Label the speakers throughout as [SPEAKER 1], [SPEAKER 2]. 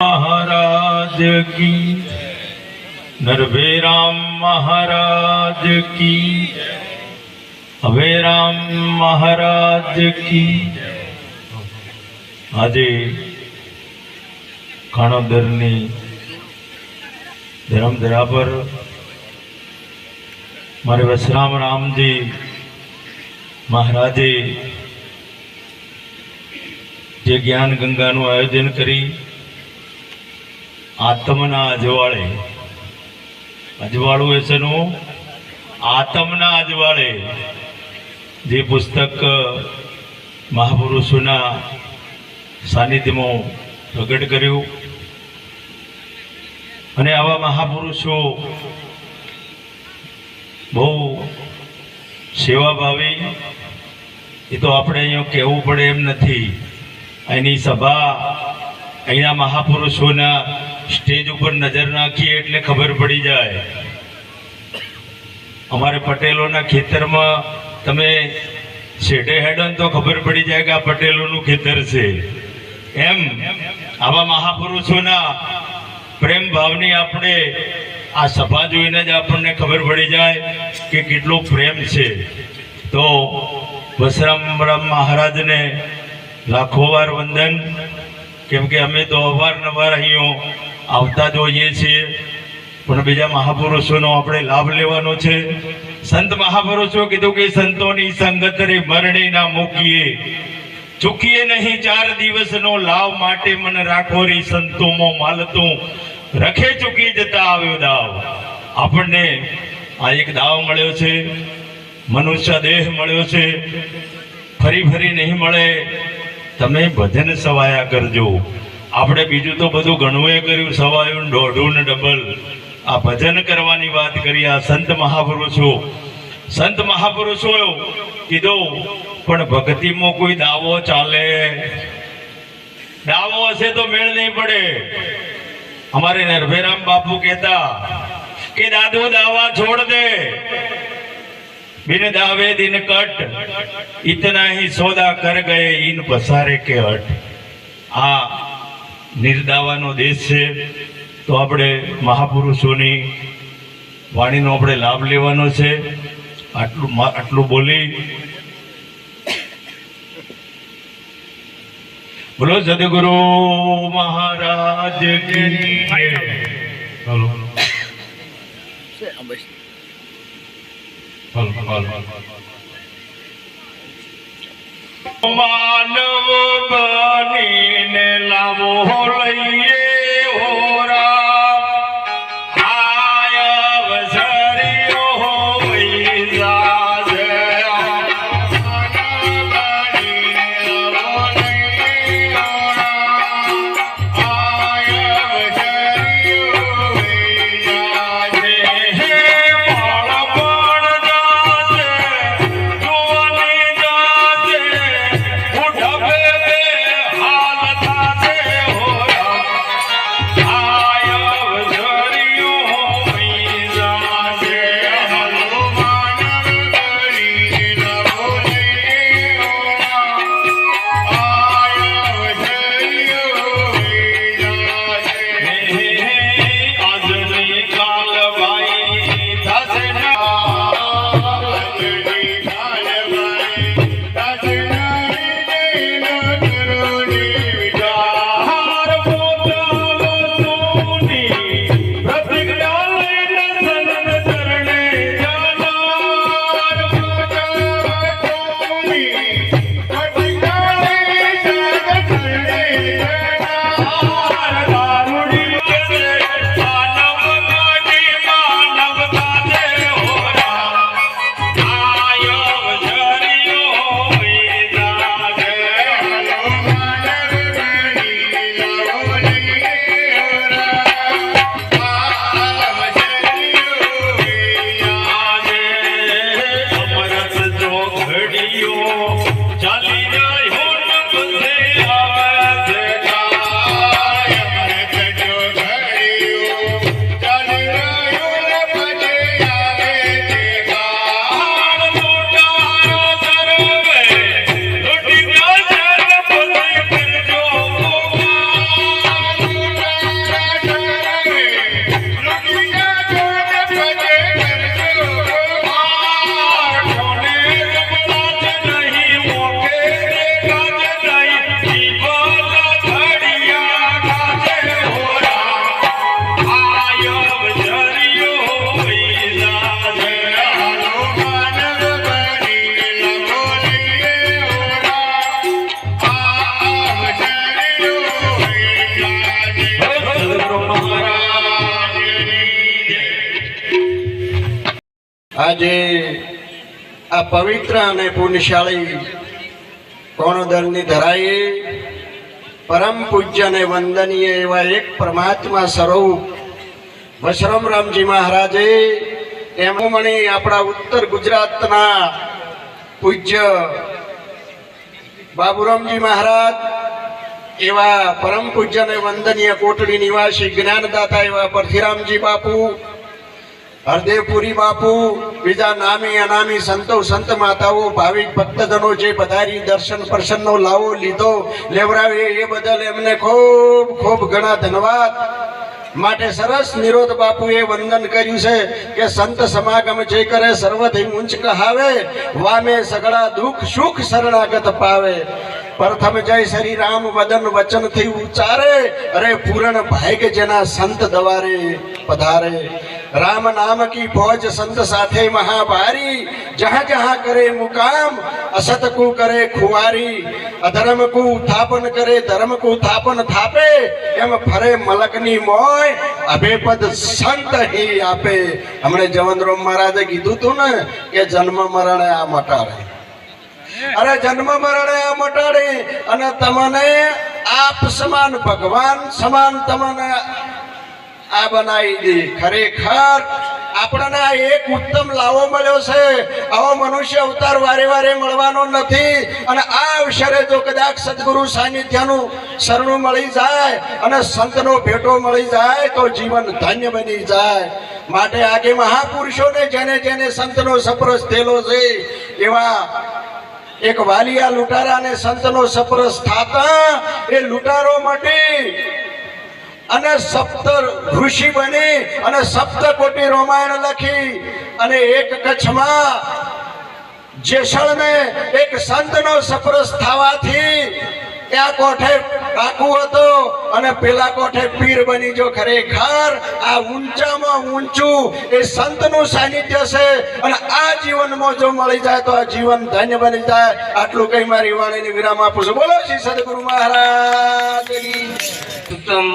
[SPEAKER 1] મહારાજ કી નરભે રામ મહારાજ કી હવે રામ મહારાજ કી આજે ખાણોદરની ધરમધરા પર મારે વસરામ રામજી મહારાજે જે જ્ઞાન ગંગાનું આયોજન કરી આત્મના અજવાળે. અજવાળું એસેનું આત્મના અજવાળે. જે પુસ્તક મહાપુરુષોના સાનિધ્યમાં પ્રગટ કર્યું. અને આવા મહાપુરુષો બહુ સેવાભાવી. એ તો આપણે અહીંયા કહેવું પડે એમ નથી. અહીંની સભા અહીંના મહાપુરુષોના સ્ટેજ ઉપર નજર નાખીએ એટલે ખબર પડી જાય. અમારે પટેલોના ખેતરમાં તમે શેઢે હેડો તો ખબર પડી જાય કે આ પટેલોનું ખેતર છે. એમ આવા મહાપુરુષોના પ્રેમ ભાવની આપણે આ સભા જોઈને જ આપણને ખબર પડી જાય કે કેટલો પ્રેમ છે. તો વસરામ રામ મહારાજને લાખો વાર વંદન. કેમ કે અમે તો અવારનવાર અહીંયા આવતા જ હોઈએ છીએ. પણ બીજા મહાપુરુષોનો આપણે લાભ લેવાનો છે. સંત મહાપુરુષો કીધું કે સંતોની સંગત રે મરણે ના મૂકીએ. ચૂકીએ નહીં ચાર દિવસનો લાભ માટે મન રાખો રે સંતોમાં માલતું. રખે ચૂકી જતા આવ્યો દાવ. આપણને આ એક દાવ મળ્યો છે. મનુષ્ય દેહ મળ્યો છે. ફરી ફરી નહીં મળે. તમે ભજન સવાયા કરજો. આપણે બીજું તો બધું ઘણું એ કર્યું, સવાયું, દોઢું ને ડબલ. આ ભજન કરવાની વાત કરી, આ સંત મહાપુરુષો. સંત મહાપુરુષો કીધું, પણ ભક્તિમાં કોઈ દાવો ચાલે? દાવો હશે તો મેળ નહીં પડે. અમારે નરભેરામ બાપુ કહેતા કે, દાદુ, દાવા છોડ દે. બિન દાવે દિન કટ. इतना ही સોદા કર ગયે ઇન પસારે કે હટ. આ નિર્દાવાનો દેશ છે. તો આપણે મહાપુરુષોની વાણીનો આપણે લાભ લેવાનો છે. આટલું આટલું બોલી. બોલો સદગુરુ મહારાજ કી હલો હલો માનવ બનીને લાવો લઈએ.
[SPEAKER 2] આજે આ પવિત્ર અને પુણ્યશાળી કોણોદરની ધરાએ પરમ પૂજ્ય અને વંદનીય એવા એક પરમાત્મા સ્વરૂપ વશરામ રામજી મહારાજે એમણે આપણા ઉત્તર ગુજરાતના પૂજ્ય બાબુરામજી મહારાજ એવા પરમ પૂજ્ય અને વંદનીય કોટડી નિવાસી જ્ઞાનદાતા એવા પરથીરામજી બાપુ હરદેવપુરી બાપુ, બીજા નામી અનામી સંતો, સંત માતાઓ, ભાવિક ભક્તજનો જે પધારી, દર્શન પ્રસન્નનો લાવો લીધો લેવડાવે એ બદલ એમને ખૂબ ખૂબ ઘણા ધન્યવાદ. માટે સરસ નિરોધ બાપુએ વંદન કર્યું છે કે સંત સમાગમ જે કરે સર્વથી મુંચ કહાવે વામે સગળા દુઃખ સુખ શરણાગત પાવે. પ્રથમ જય શ્રી રામ વદન વચનથી ઉચ્ચારે. અરે પૂરણ ભાઈ જેના સંત દવારે પધારે. રામ નામ કી ફોજ સંત સાથે મહાભારી જહાં જહાં કરે મુકામ અસત કુ કરે ખુવારી. અધર્મ કુ ઉત્થાપન કરે, ધર્મ કુ ઉત્થાપન થાપે. એમ ફરે મલકની મોય અભે પદ સંત હી આપે. હમણે જવનરામ મહારાજે કીધું તું ને કે જન્મ મરણ આ મટાડે અરે જન્મ મરણે મટાડી અને તમને આપ સમાન ભગવાન, સમાન તમને આ બનાવી દે. ખરેખર આપણને આ એક ઉત્તમ લાવો મળ્યો છે. આવો મનુષ્ય અવતાર વારે વારે મળવાનો નથી અને આ અવસરે જો કદાચ સદગુરુ સાનિધ્યનું શરણું મળી જાય અને સંતનો ભેટો મળી જાય તો જીવન ધન્ય બની જાય. માટે આગે મહાપુરુષોને જેને જેને સંતનો સપરસ થયેલો છે, એવા એક વાલિયા લૂંટારાને સંતનો સપરસ થાતા, એ લૂંટારો મટી અને સપ્ત ઋષિ બની અને સપ્ત કોટી રામાયણ લખી અને એક કચ્છમાં જેસળને એક સંતનો સપરસ થવાથી ત્યાં કોઠે કાકુ હતો અને પેલા કોઠે પીર બની જો ખરેખર. આ ઊંચામાં ઊંચું એ સંતનું સાનિધ્ય છે અને આ જીવનમાં જો મળી જાય તો આ જીવન ધન્ય બની જાય. આટલું કઈ મારી વાણીને વિરામ આપું છું. બોલો શ્રી સદગુરુ મહારાજ તમ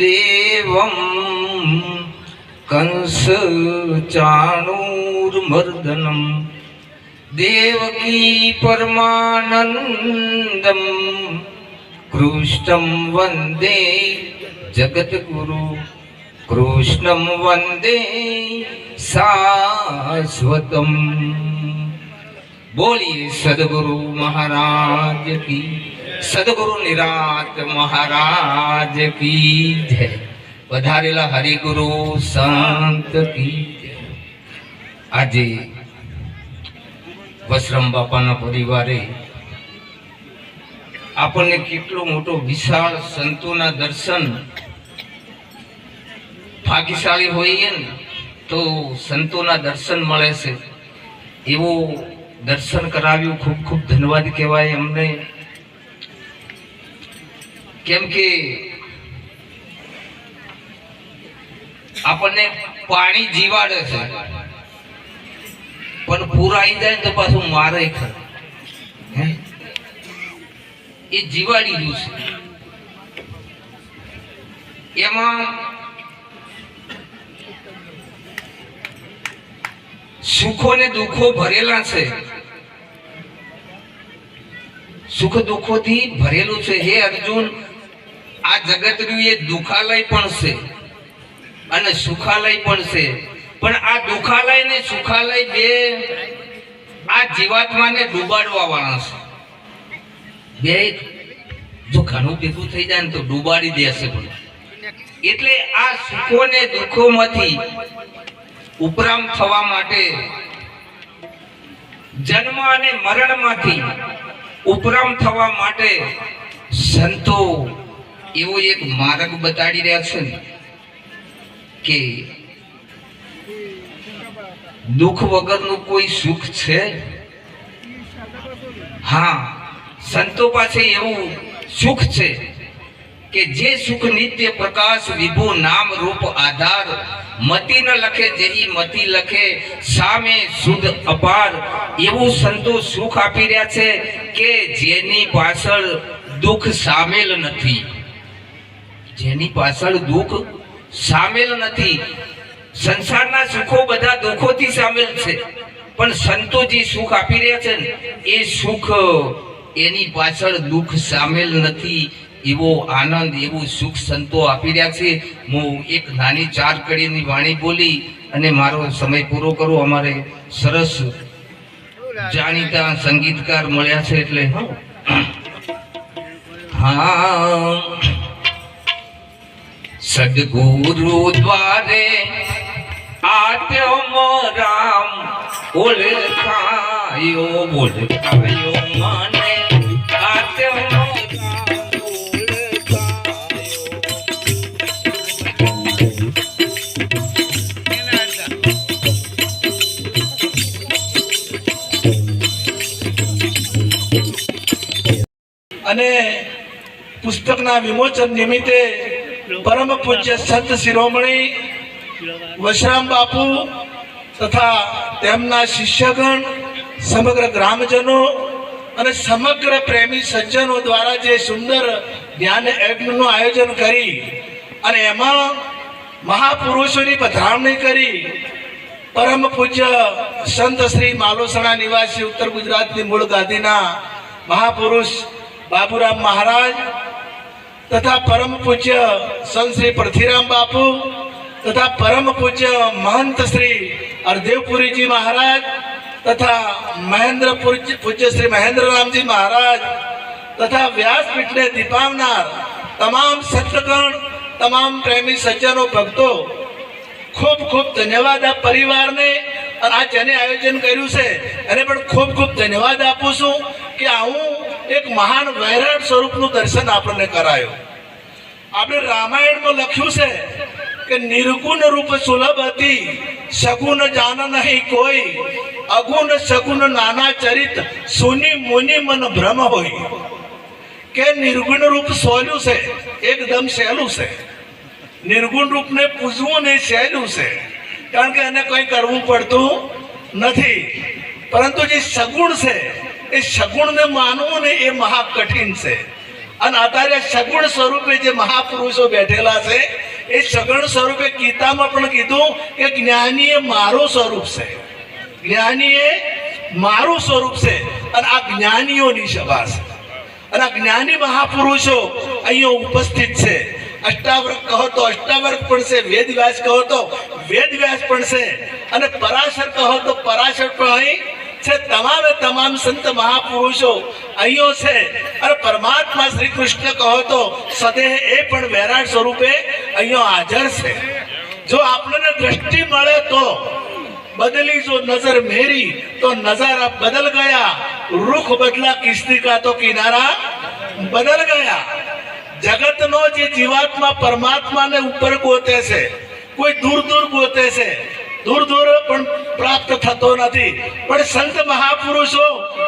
[SPEAKER 3] દેવમ કંસ ચાણૂર મર્દનમ દેવકી પરમાનંદમ કૃષ્ણમ વંદે જગદગુરુ કૃષ્ણમ વંદે શાશ્વતમ બોલીએ સદગુરુ મહારાજ કી સદગુરુ નિરાત મહારાજ કી જય વધારેલા હરિગુરુ સંત કી આજે વસરામ બાપાના પરિવારે આપણને કેટલો મોટો વિશાળ સંતોના દર્શન ભાગ્યશાળી હોઈએ ને, તો સંતોના દર્શન મળે છે. એવું દર્શન કરાવ્યું, ખૂબ ખૂબ ધન્યવાદ કહેવાય અમને. કેમ કે આપણને પાણી જીવાડે છે. પણ પૂરાઈ જાય તો પાછું મારે ખરું. એ જીવાડી ગયું છે. એમાં સુખો ને દુઃખો ભરેલા છે. સુખ દુઃખોથી ભરેલું છે. હે અર્જુન, આ જગત એ દુખાલય પણ છે અને સુખાલય પણ છે. પણ આ દુખાલય ને સુખાલય બે આ જીવાત્માને ડૂબાડવા વાળા છે. બે જો ઘણું ભેગું થઈ જાય ને તો ડૂબાડી દેશે પણ. એટલે આ સુખો ને દુઃખોમાંથી ઉપરામ થવા માટે જન્મ અને મરણમાંથી ઉપરામ થવા માટે સંતો એવો એક માર્ગ બતાડી રહ્યા છે કે દુઃખ વગરનું કોઈ સુખ છે? હા, સંતો પાસે એવું સુખ છે કે જે સુખ નિત્ય પ્રકાશ, વિભુ, નામ, રૂપ, આધાર, મતિ ન લખે, જેની મતિ લખે, સામે શુદ્ધ, અપાર, એવું સંતો સુખ આપી રહ્યા છે કે જેની પાછળ દુઃખ સામેલ નથી. જેની પાછળ દુઃખ સામેલ નથી સંસારના સુખો બધા દુઃખોથી સામેલ છે. પણ સંતો જે સુખ આપી રહ્યા છે એ સુખ, એની પાછળ દુઃખ સામેલ નથી. એવો આનંદ, એવું સુખ સંતો આપી રહ્યા છે. હું એક નાની ચાર કડીની વાણી બોલી અને મારો સમય પૂરો કરું. અમારે સરસ જાણીતા સંગીતકાર મળ્યા છે એટલે. હા. સદગુરુ દ્વારે મને. આત્મ રામ
[SPEAKER 4] અને પુસ્તકના વિમોચન નિમિત્તે પરમ પૂજ્ય સંત શિરોમણી વશરામ બાપુ તથા તેમના શિષ્યગણ, સમગ્ર ગ્રામજનો અને સમગ્ર પ્રેમી સજ્જનો દ્વારા જે સુંદર જ્ઞાન યજ્ઞનું આયોજન કરી અને એમાં મહાપુરુષોની પધરામણી કરી, પરમ પૂજ્ય સંત શ્રી માલોસણા નિવાસી ઉત્તર ગુજરાતની મૂળ ગાદીના મહાપુરુષ બાબુરામ મહારાજ તથા પરમ પૂજ્ય સંત શ્રી પૃથ્વીરામ બાપુ તથા પરમ પૂજ્ય મહંત શ્રી અરદેવપુરીજી મહારાજ તથા મહેન્દ્ર પૂજ્ય શ્રી મહેન્દ્રરામજી મહારાજ તથા વ્યાસપીઠને દીપાવનાર તમામ સત્સગણ તમામ પ્રેમી સજ્જનો ભક્તો, ખૂબ ખૂબ ધન્યવાદ આ પરિવારને અને આ જેને આયોજન કર્યું છે, એને પણ ખૂબ ખૂબ ધન્યવાદ આપું છું કે આવું એક મહાન વૈરાટ સ્વરૂપનું દર્શન આપણને કરાયું. આપણે રામાયણમાં લખ્યું છે કે નિર્ગુણ રૂપ સુલભ હતી સગુણ જાન નહીં કોઈ, અગુણ સગુણ નાના ચરિત, સુની મુનિ મન ભ્રમ હોય. કે નિર્ગુણ રૂપ સોલ્યું છે, એકદમ સહેલું છે. નિર્ગુણ રૂપને પૂજવું ને સહેલું છે. કારણ કે એને કંઈ કરવું પડતું નથી. પરંતુ જે સગુણ છે, એ સગુણને માનવું ને એ મહા કઠિન છે. અને અત્યારે સગુણ સ્વરૂપે જે મહાપુરુષો બેઠેલા છે, એ સગુણ સ્વરૂપે ગીતામાં પણ કીધું કે જ્ઞાની એ મારું સ્વરૂપ છે. જ્ઞાની એ મારું સ્વરૂપ છે અને આ જ્ઞાનીઓની સભા છે. અને આ જ્ઞાની મહાપુરુષો અહીંયા ઉપસ્થિત છે. અષ્ટાવર્ગ કહો તો અષ્ટાવર્ગ પણ છે વેદ વ્યાસ કહો તો વેદ વ્યાસ પણ છે. અને પરાશર કહો તો પરાશર પણ અહીં છે, તમામે તમામ સંત મહાપુરુષો અહીંયો છે. અને પરમાત્મા શ્રી કૃષ્ણ કહો તો સદેહ એ પણ વૈરાટ સ્વરૂપે અહીંયા હાજર છે. જો આપણને દ્રષ્ટિ મળે તો બદલી જો નજર મેરી તો નજારા બદલ ગયા. રૂખ બદલા કિસ્તી કા તો કિનારા બદલ ગયા. જગતનો જે જીવાત્મા પરમાત્માને ઉપર ગોતે છે, કોઈ દૂર દૂર ગોતે છે દૂર દૂર પણ પ્રાપ્ત થતો નથી. પણ સંત મહાપુરુષો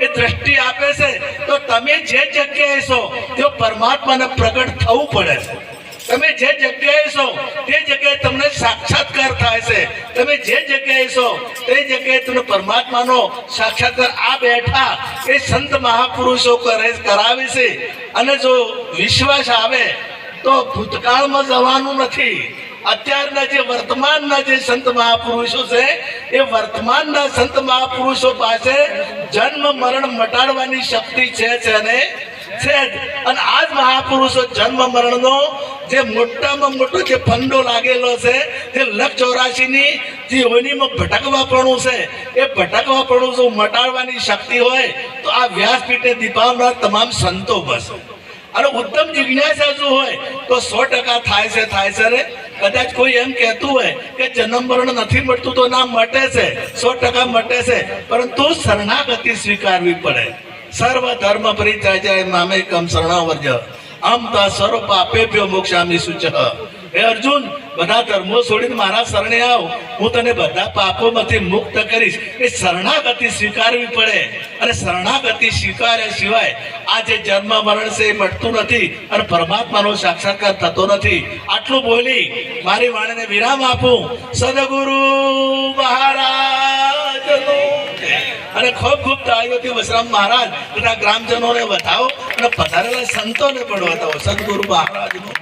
[SPEAKER 4] એ દ્રષ્ટિ આપે છે, તો તમે જે જગ્યાએ છો, તે પરમાત્માને પ્રગટ થવું પડે છે. તમે જે જગ્યાએ છો, તે જગ્યાએ તમને સાક્ષાત્કાર થાય છે. તમે જે જગ્યાએ છો, તે જગ્યાએ તમને પરમાત્માનો સાક્ષાત્કાર આ બેઠા એ સંત મહાપુરુષો કરે, કરાવે છે. અને જો વિશ્વાસ આવે, તો ભૂતકાળમાં જવાનું નથી. અત્યારના જે વર્તમાનના જે સંત મહાપુરુષો છે, એ વર્તમાનના સંત મહાપુરુષો પાસે જન્મ, મરણ મટાડવાની શક્તિ છે છે ને છે જ. અને આ જ મહાપુરુષો જન્મ, મરણનો જે મોટામાં મોટો જે ફંડો લાગેલો છે, જે લખ ચોરાશીની જે યોનીમાં ભટકવાપણું છે, એ ભટકવાપણું મટાડવાની શક્તિ હોય, તો આ વ્યાસપીઠે દીપાવનાર તમામ સંતો બસ. અને ઉત્તમ જિજ્ઞાસા જો હોય તો સો ટકા થાય છે થાય છે રે કદાચ કોઈ એમ કહેતું હોય કે જન્મ મરણ નથી મળતું તો ના મટે છે, સો ટકા મટે છે. પરંતુ શરણાગતિ સ્વીકારવી પડે. સર્વ ધર્મ પરિત્યાજ્ય મામે કમ શરણાવર્જ આમ સ્વરૂપ આપે પ્યો મોક્ષામી સુચ હે અર્જુન, બધા ધર્મો છોડીને મારા શરણે આવ. હું તને બધા પાપોમાંથી મુક્ત કરીશ. એ શરણાગતિ સ્વીકારવી પડે. અને શરણાગતિ સ્વીકાર્યા સિવાય આ જે જન્મ મરણ છે એ મટતું નથી અને પરમાત્માનો સાક્ષાત્કાર થતો નથી. આટલું બોલી મારી વાણીને વિરામ આપું. સદગુરુ મહારાજનો. અને ખૂબ ખૂબ તાળીઓથી વસરામ મહારાજ તથા ગ્રામજનોને વધાવો અને પધારેલા સંતોને પણ વધાવો. સદગુરુ મહારાજનો.